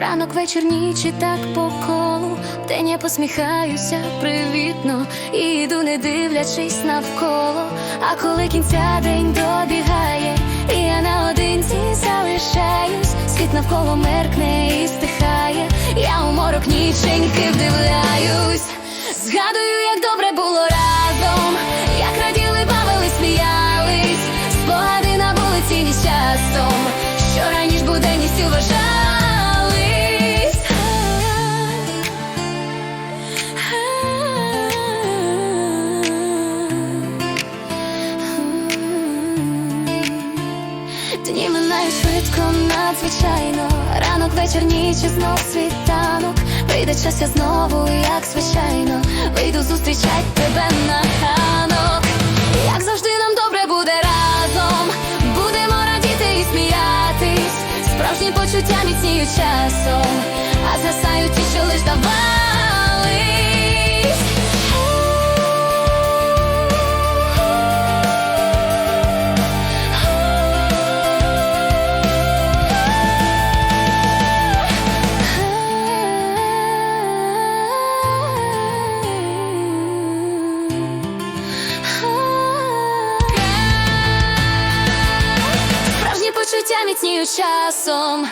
Ранок, вечір, ніч і так по колу. День я посміхаюся привітно і йду, не дивлячись навколо. А коли кінця день добігає, і я наодинці залишаюсь, світ навколо меркне і стихає. Я у морок ніченьки вдивляюсь. Згадую, як добре було разом, як раділи, бавили, сміялись, спогади на вулиці ні часом, вважались. Дні минають швидко, надзвичайно. Ранок, вечір, ніч знов світанок. Прийде час, я знову, як звичайно. Вийду зустрічать тебе на ганок почуття міцніють часом А згасають ті, що лиш давались Почуття часом